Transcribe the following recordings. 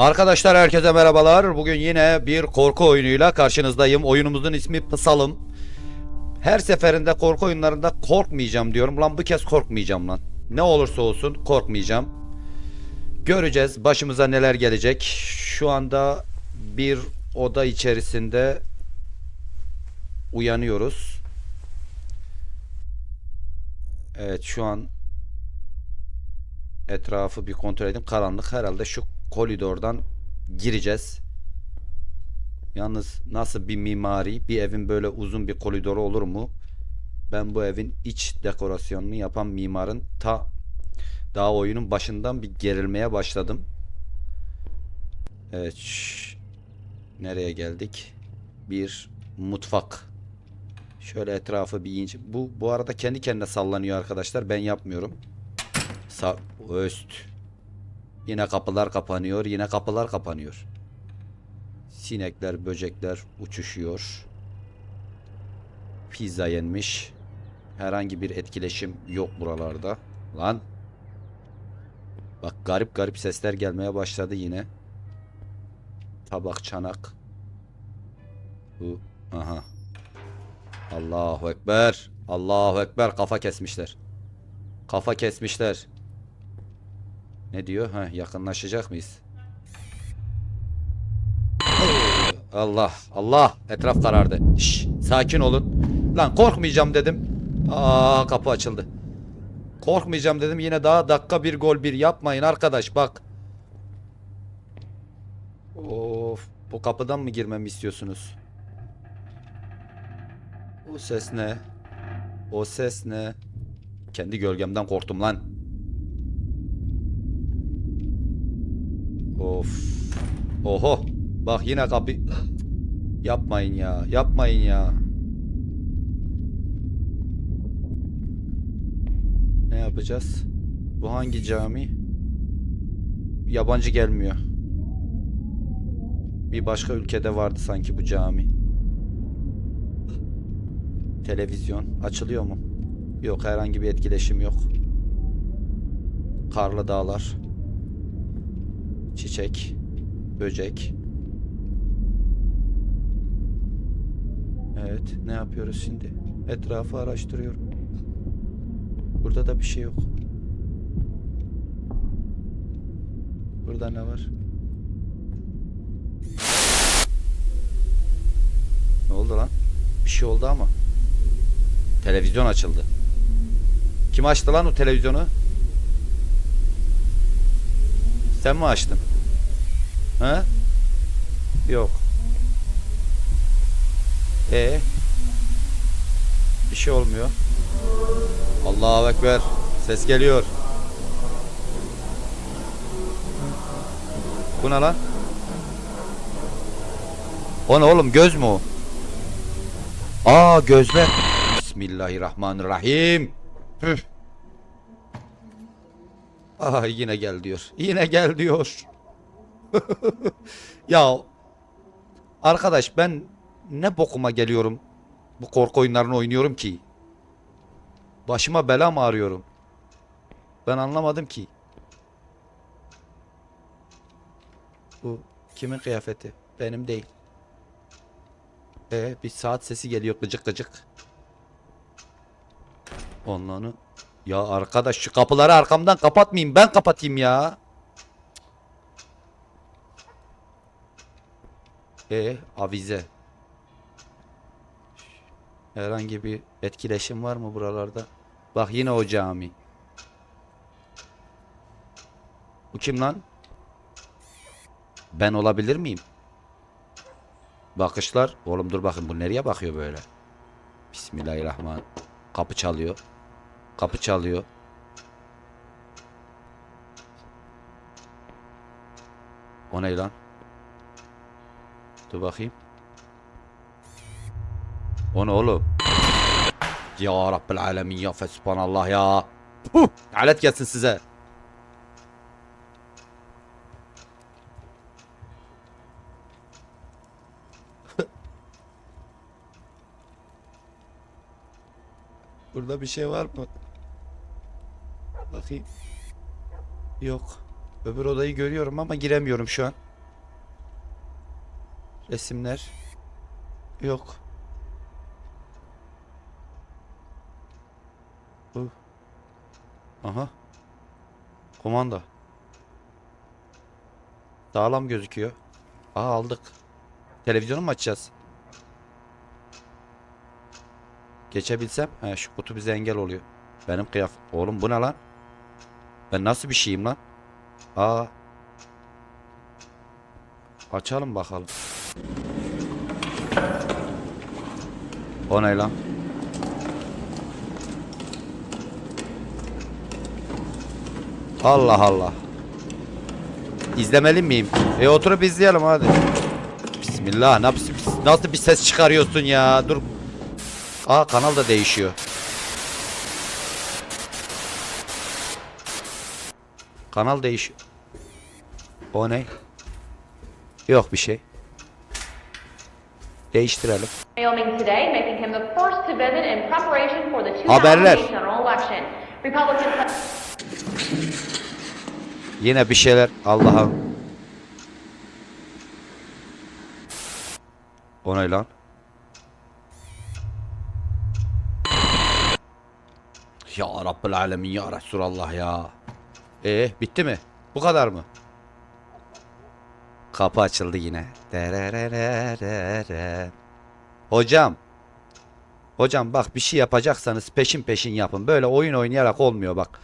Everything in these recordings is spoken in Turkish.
Arkadaşlar herkese merhabalar. Bugün yine bir korku oyunuyla karşınızdayım. Oyunumuzun ismi Pısalım. Her seferinde korku oyunlarında korkmayacağım diyorum. Lan bu kez korkmayacağım lan. Ne olursa olsun korkmayacağım. Göreceğiz başımıza neler gelecek. Şu anda bir oda içerisinde uyanıyoruz. Evet şu an etrafı bir kontrol edeyim. Karanlık herhalde şu koridordan gireceğiz. Yalnız nasıl bir mimari bir evin böyle uzun bir koridoru olur mu? Ben bu evin iç dekorasyonunu yapan mimarın ta daha oyunun başından bir gerilmeye başladım. Evet. şş. Nereye geldik? Bir mutfak. Şöyle etrafı bir ince. Bu bu arada kendi kendine sallanıyor arkadaşlar. Ben yapmıyorum. Sa öst. Yine kapılar kapanıyor. Yine kapılar kapanıyor. Sinekler, böcekler uçuşuyor. Pizza yenmiş. Herhangi bir etkileşim yok buralarda. Lan. Bak garip garip sesler gelmeye başladı yine. Tabak, çanak. Bu. Aha. Allahu Ekber. Allahu Ekber. Kafa kesmişler. Kafa kesmişler. Ne diyor? Ha yakınlaşacak mıyız? Allah Allah etraf karardı. Şş, sakin olun. Lan korkmayacağım dedim. Aa kapı açıldı. Korkmayacağım dedim yine daha dakika bir gol bir yapmayın arkadaş bak. Of bu kapıdan mı girmemi istiyorsunuz? O ses ne? O ses ne? Kendi gölgemden korktum lan. Of. Oho. Bak yine kapı. Yapmayın ya. Yapmayın ya. Ne yapacağız? Bu hangi cami? Yabancı gelmiyor. Bir başka ülkede vardı sanki bu cami. Televizyon açılıyor mu? Yok herhangi bir etkileşim yok. Karlı dağlar. Çiçek, böcek. Evet, ne yapıyoruz şimdi? Etrafı araştırıyorum. Burada da bir şey yok. Burada ne var? Ne oldu lan? Bir şey oldu ama. Televizyon açıldı. Kim açtı lan o televizyonu? Sen mi açtın? Ha? Yok. E Bir şey olmuyor. Allahu ekber. Ses geliyor. Bu ne lan? O ne oğlum göz mü o? Aa gözler. Bismillahirrahmanirrahim. Püh. Ah yine gel diyor. Yine gel diyor. ya arkadaş ben ne bokuma geliyorum. Bu korku oyunlarını oynuyorum ki. Başıma bela mı arıyorum? Ben anlamadım ki. Bu kimin kıyafeti? Benim değil. E bir saat sesi geliyor gıcık gıcık. Onları ya arkadaş şu kapıları arkamdan kapatmayayım ben kapatayım ya. E avize. Herhangi bir etkileşim var mı buralarda? Bak yine o cami. Bu kim lan? Ben olabilir miyim? Bakışlar. Oğlum dur bakın bu nereye bakıyor böyle? Bismillahirrahmanirrahim. Kapı çalıyor. Kapı çalıyor. O ne lan? Dur bakayım. O ne oğlum? Ya Rabbil Alemin ya Fesubhanallah ya. Puh! Alet gelsin size. Burada bir şey var mı? Bakayım. Yok. Öbür odayı görüyorum ama giremiyorum şu an. Resimler. Yok. Bu. Aha. Kumanda. Sağlam gözüküyor. Aa aldık. Televizyonu mu açacağız? Geçebilsem. He şu kutu bize engel oluyor. Benim kıyaf... Oğlum bu ne lan? Ben nasıl bir şeyim lan? Aa. Açalım bakalım. O ne lan? Allah Allah. İzlemeli miyim? E oturup izleyelim hadi. Bismillah. Nasıl, nasıl bir ses çıkarıyorsun ya? Dur. Aa kanal da değişiyor. Kanal değişiyor. O ne? Yok bir şey. The Haberler. 2008 general election. Republicans Yine bir şeyler Allah'ım. O ne lan? Ya Rabbel Alemin ya Resulallah ya. Ee bitti mi? Bu kadar mı? Kapı açıldı yine. Hocam. Hocam bak bir şey yapacaksanız peşin peşin yapın. Böyle oyun oynayarak olmuyor bak.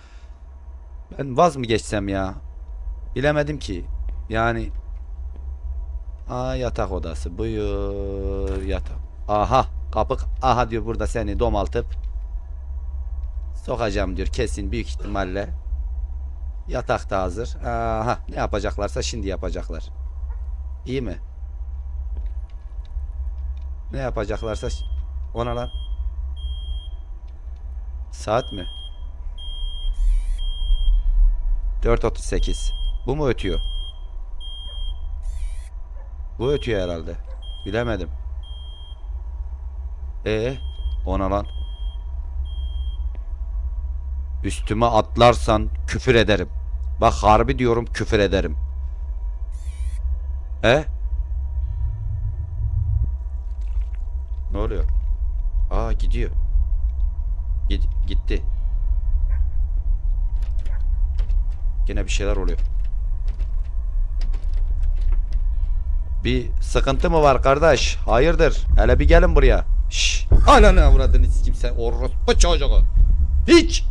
Ben vaz mı geçsem ya? Bilemedim ki. Yani Aa yatak odası. Buyur yatak. Aha kapı aha diyor burada seni domaltıp sokacağım diyor kesin büyük ihtimalle. Yatak da hazır. Aha ne yapacaklarsa şimdi yapacaklar. İyi mi? Ne yapacaklarsa ona lan. Saat mi? 4.38. Bu mu ötüyor? Bu ötüyor herhalde. Bilemedim. E ona lan. Üstüme atlarsan küfür ederim. Bak harbi diyorum küfür ederim. E? Ne oluyor? Aa gidiyor. Gid gitti. Yine bir şeyler oluyor. Bir sıkıntı mı var kardeş? Hayırdır? Hele bir gelin buraya. Şşş. Ananı avradını sikim sen orospu çocuğu. Hiç.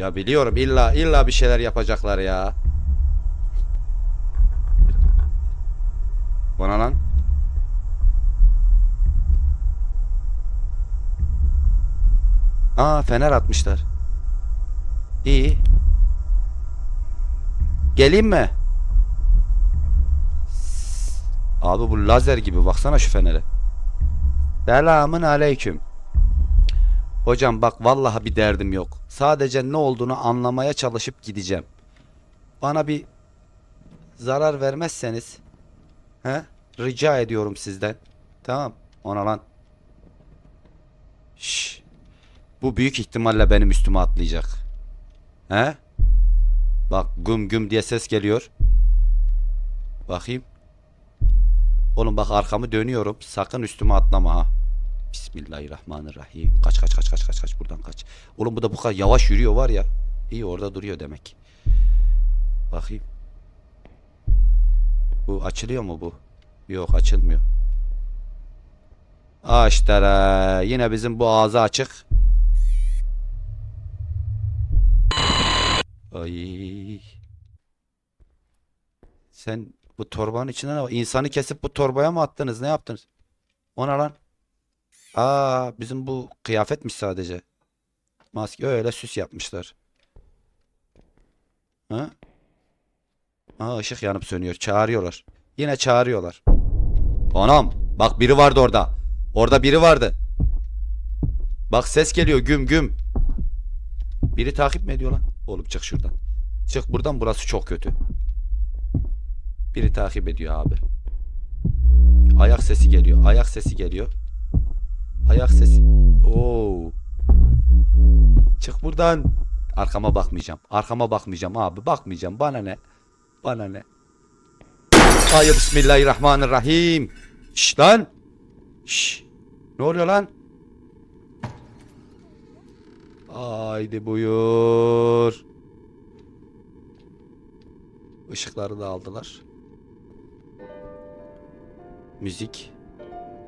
Ya biliyorum illa illa bir şeyler yapacaklar ya. Bana lan. Aa fener atmışlar. İyi. Geleyim mi? Abi bu lazer gibi baksana şu fenere. Selamın aleyküm. Hocam bak vallahi bir derdim yok. Sadece ne olduğunu anlamaya çalışıp gideceğim. Bana bir zarar vermezseniz he? Rica ediyorum sizden. Tamam. Ona lan. Şşş. Bu büyük ihtimalle benim üstüme atlayacak. He? Bak güm güm diye ses geliyor. Bakayım. Oğlum bak arkamı dönüyorum. Sakın üstüme atlama ha. Bismillahirrahmanirrahim. Kaç kaç kaç kaç kaç kaç buradan kaç. Oğlum bu da bu kadar yavaş yürüyor var ya. İyi orada duruyor demek. Bakayım. Bu açılıyor mu bu? Yok açılmıyor. Açtara. Yine bizim bu ağzı açık. Ay. Sen bu torbanın içinde ne var? İnsanı kesip bu torbaya mı attınız? Ne yaptınız? Ona lan. Aa, bizim bu kıyafetmiş sadece. Maske öyle süs yapmışlar. Ha? Aa, ışık yanıp sönüyor. Çağırıyorlar. Yine çağırıyorlar. Anam, bak biri vardı orada. Orada biri vardı. Bak ses geliyor güm güm. Biri takip mi ediyor lan? Oğlum çık şuradan. Çık buradan burası çok kötü. Biri takip ediyor abi. Ayak sesi geliyor. Ayak sesi geliyor. Ayak sesi. Oo. Çık buradan. Arkama bakmayacağım. Arkama bakmayacağım abi. Bakmayacağım. Bana ne? Bana ne? Hayır bismillahirrahmanirrahim. Şş lan. Şş. Ne oluyor lan? Haydi buyur. Işıkları da aldılar. Müzik.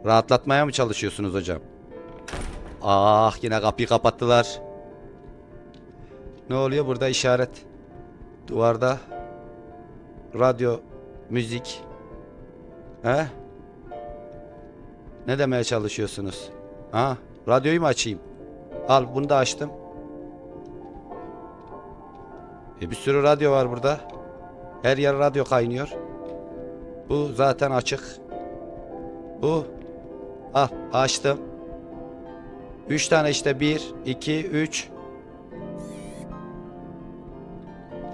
Rahatlatmaya mı çalışıyorsunuz hocam? Ah yine kapıyı kapattılar. Ne oluyor burada işaret? Duvarda. Radyo, müzik. He? Ne demeye çalışıyorsunuz? Ha? Radyoyu mu açayım? Al bunu da açtım. E bir sürü radyo var burada. Her yer radyo kaynıyor. Bu zaten açık. Bu. Al açtım. Üç tane işte bir, iki, üç.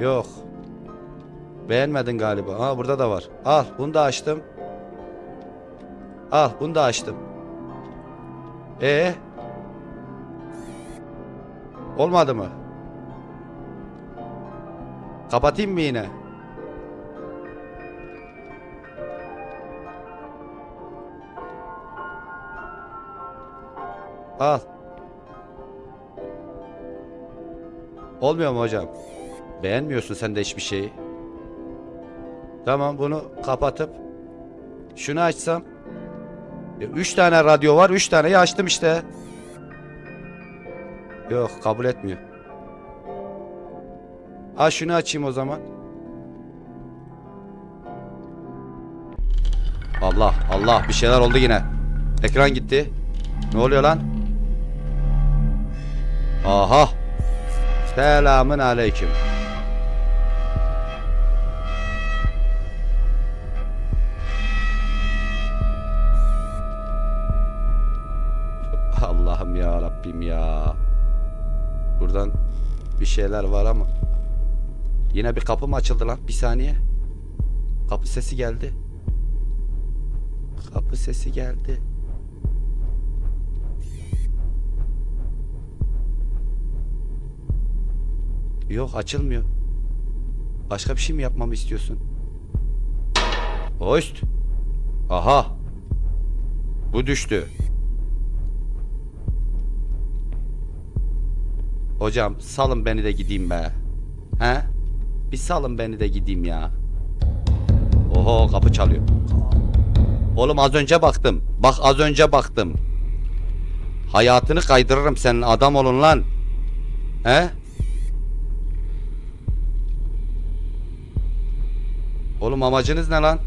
Yok. Beğenmedin galiba. Ha burada da var. Al bunu da açtım. Al bunu da açtım. E Olmadı mı? Kapatayım mı yine? Al. Olmuyor mu hocam? Beğenmiyorsun sen de hiçbir şeyi. Tamam bunu kapatıp şunu açsam. E, Üç tane radyo var. Üç taneyi açtım işte. Yok kabul etmiyor. Ha şunu açayım o zaman. Allah Allah bir şeyler oldu yine. Ekran gitti. Ne oluyor lan? Aha. Selamın aleyküm. Allah'ım ya Rabbim ya. Buradan bir şeyler var ama. Yine bir kapı mı açıldı lan? Bir saniye. Kapı sesi geldi. Kapı sesi geldi. Yok açılmıyor. Başka bir şey mi yapmamı istiyorsun? Host. Aha. Bu düştü. Hocam salın beni de gideyim be. He? Bir salın beni de gideyim ya. Oho kapı çalıyor. Oğlum az önce baktım. Bak az önce baktım. Hayatını kaydırırım senin adam olun lan. He? Oğlum amacınız ne lan?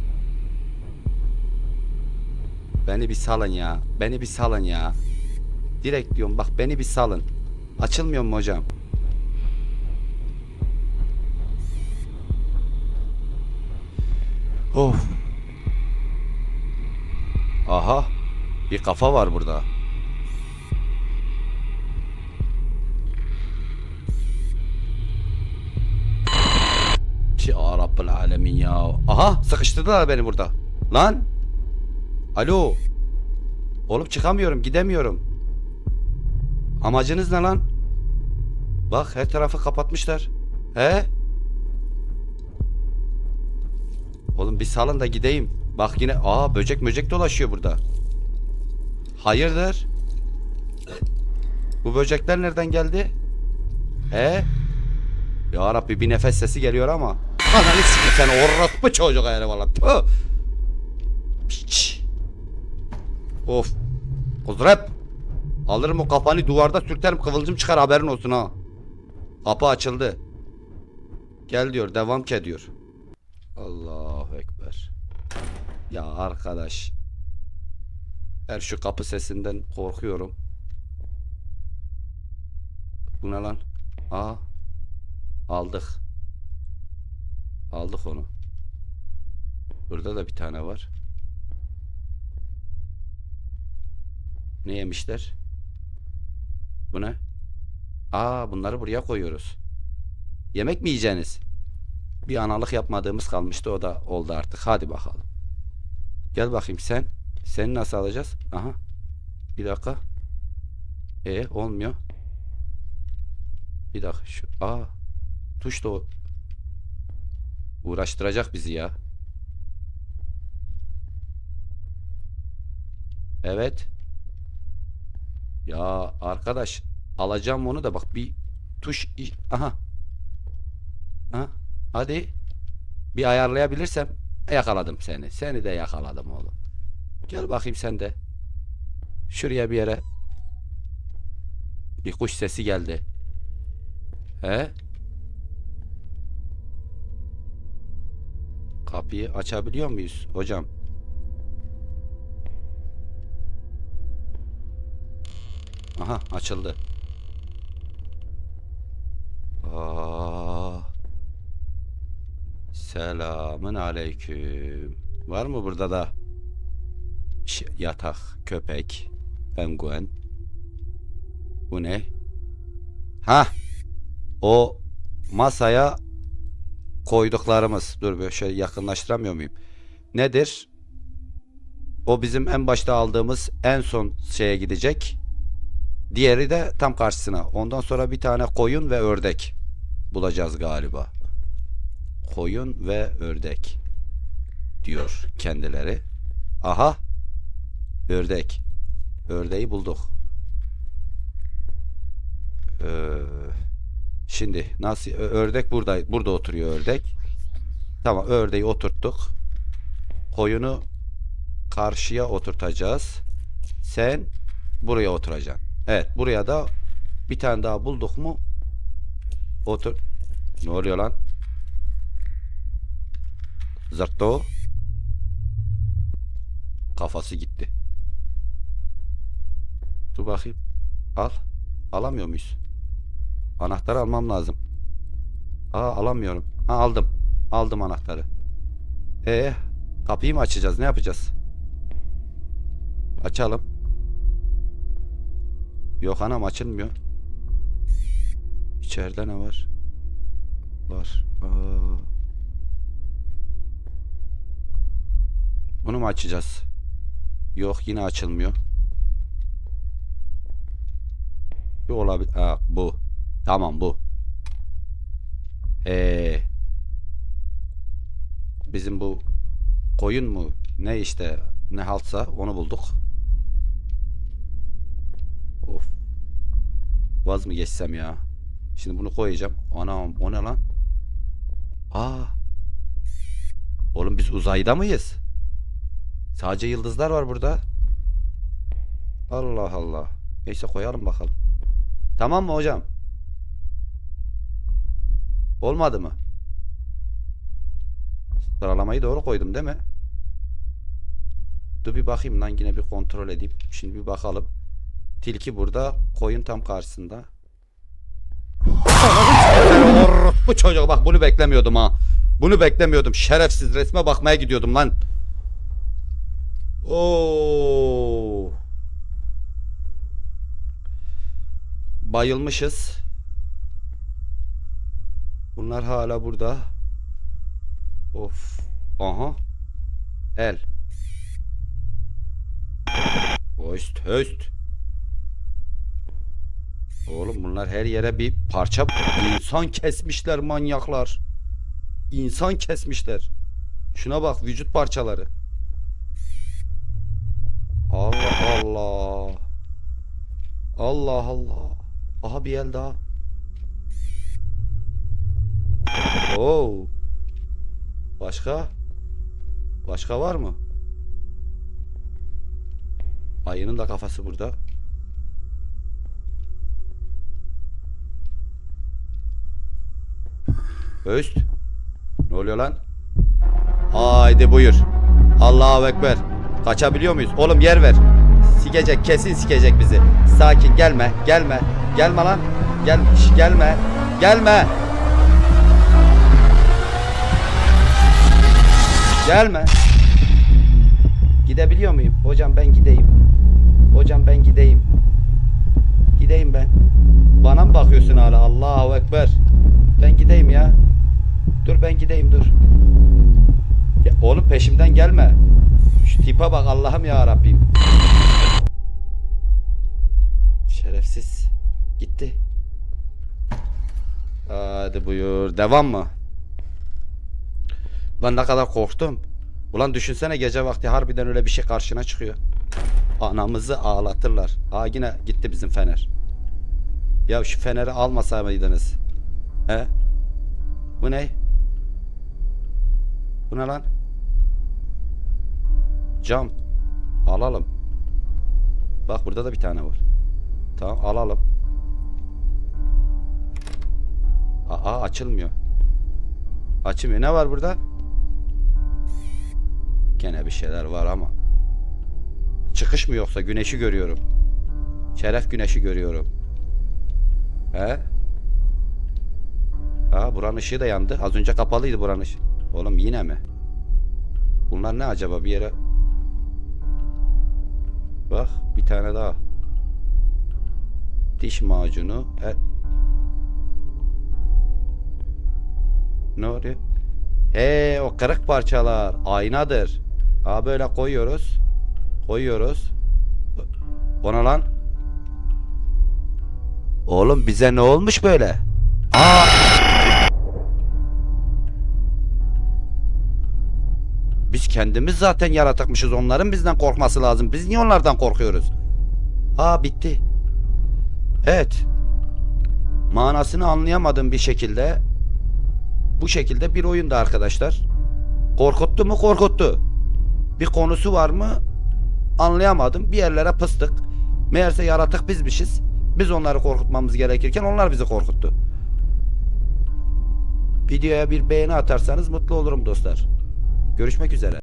Beni bir salın ya. Beni bir salın ya. Direkt diyorum bak beni bir salın. Açılmıyor mu hocam? Of. Aha. Bir kafa var burada. Rabbel Alemin ya. Aha sıkıştırdılar beni burada. Lan. Alo. Oğlum çıkamıyorum gidemiyorum. Amacınız ne lan? Bak her tarafı kapatmışlar. He? Oğlum bir salın da gideyim. Bak yine aa böcek böcek dolaşıyor burada. Hayırdır? Bu böcekler nereden geldi? He? Ya Rabbi bir nefes sesi geliyor ama. Ananı sikeyim sen orospu çocuk yani valla. Piç. Of. Kuzrep. Alırım o kafanı duvarda sürterim kıvılcım çıkar haberin olsun ha. Kapı açıldı. Gel diyor devam ki diyor. Allahu Ekber. Ya arkadaş. Her şu kapı sesinden korkuyorum. Bu ne lan? Aa. Aldık. Aldık onu. Burada da bir tane var. Ne yemişler? Bu ne? Aa bunları buraya koyuyoruz. Yemek mi yiyeceksiniz? Bir analık yapmadığımız kalmıştı o da oldu artık. Hadi bakalım. Gel bakayım sen. Seni nasıl alacağız? Aha. Bir dakika. E olmuyor. Bir dakika şu. Aa. Tuş da o. Uğraştıracak bizi ya. Evet. Ya arkadaş alacağım onu da bak bir tuş aha. Ha? Hadi. Bir ayarlayabilirsem yakaladım seni. Seni de yakaladım oğlum. Gel bakayım sen de. Şuraya bir yere. Bir kuş sesi geldi. He? Kapıyı açabiliyor muyuz hocam? Aha açıldı. Aa. Selamın aleyküm. Var mı burada da Ş- yatak, köpek, penguen? Bu ne? Ha? O masaya koyduklarımız. Dur böyle şöyle yakınlaştıramıyor muyum? Nedir? O bizim en başta aldığımız en son şeye gidecek. Diğeri de tam karşısına. Ondan sonra bir tane koyun ve ördek bulacağız galiba. Koyun ve ördek diyor kendileri. Aha. Ördek. Ördeği bulduk. Ee, şimdi nasıl ördek burada burada oturuyor ördek. Tamam ördeği oturttuk. Koyunu karşıya oturtacağız. Sen buraya oturacaksın. Evet buraya da bir tane daha bulduk mu otur. Ne oluyor lan? Zırtto. Kafası gitti. Dur bakayım. Al. Alamıyor muyuz? Anahtarı almam lazım. Aa alamıyorum. Ha aldım. Aldım anahtarı. E kapıyı mı açacağız? Ne yapacağız? Açalım. Yok anam açılmıyor. İçeride ne var? Var. Aa. Bunu mu açacağız? Yok yine açılmıyor. Bu olabilir. Ha, bu. Tamam bu. Ee, bizim bu koyun mu ne işte ne haltsa onu bulduk. Of. Vaz mı geçsem ya? Şimdi bunu koyacağım. Anam o ne lan? Aa. Oğlum biz uzayda mıyız? Sadece yıldızlar var burada. Allah Allah. Neyse koyalım bakalım. Tamam mı hocam? Olmadı mı? Sıralamayı doğru koydum değil mi? Dur bir bakayım lan yine bir kontrol edeyim. Şimdi bir bakalım. Tilki burada, koyun tam karşısında. Bu çocuk bak bunu beklemiyordum ha. Bunu beklemiyordum. Şerefsiz resme bakmaya gidiyordum lan. Oo. Bayılmışız. Bunlar hala burada. Of. Aha. El. Höst höst. Oğlum bunlar her yere bir parça insan kesmişler manyaklar. İnsan kesmişler. Şuna bak vücut parçaları. Allah Allah. Allah Allah. Aha bir el daha. Oo. Başka? Başka var mı? Ayının da kafası burada. Öst. Ne oluyor lan? Haydi buyur. Allahu Ekber. Kaçabiliyor muyuz? Oğlum yer ver. Sikecek kesin sikecek bizi. Sakin gelme gelme. Gelme lan. Gel gelme. Gelme. Gelme. Gidebiliyor muyum? Hocam ben gideyim. Hocam ben gideyim. Gideyim ben. Bana mı bakıyorsun hala? Allahu Ekber. Ben gideyim ya. Dur ben gideyim dur. Ya, oğlum peşimden gelme. Şu tipe bak Allah'ım ya Rabbim. Şerefsiz. Gitti. Hadi buyur. Devam mı? Lan ne kadar korktum. Ulan düşünsene gece vakti harbiden öyle bir şey karşına çıkıyor. Anamızı ağlatırlar. Aa yine gitti bizim fener. Ya şu feneri almasa mıydınız? He? Bu ne? Bu ne lan? Cam. Alalım. Bak burada da bir tane var. Tamam alalım. Aa açılmıyor. Açılmıyor. Ne var burada? Gene bir şeyler var ama. Çıkış mı yoksa güneşi görüyorum. Şeref güneşi görüyorum. He? Aa buranın ışığı da yandı. Az önce kapalıydı buranın ışığı. Oğlum yine mi? Bunlar ne acaba bir yere? Bak bir tane daha. Diş macunu. E... Ne oluyor? He o kırık parçalar aynadır. Aa böyle koyuyoruz. Koyuyoruz. Ona lan. Oğlum bize ne olmuş böyle? Aa! Biz kendimiz zaten yaratıkmışız. Onların bizden korkması lazım. Biz niye onlardan korkuyoruz? Aa bitti. Evet. Manasını anlayamadığım bir şekilde bu şekilde bir oyunda arkadaşlar. Korkuttu mu? Korkuttu. Bir konusu var mı? Anlayamadım. Bir yerlere pıstık. Meğerse yaratık bizmişiz. Biz onları korkutmamız gerekirken onlar bizi korkuttu. Videoya bir beğeni atarsanız mutlu olurum dostlar. Görüşmek üzere.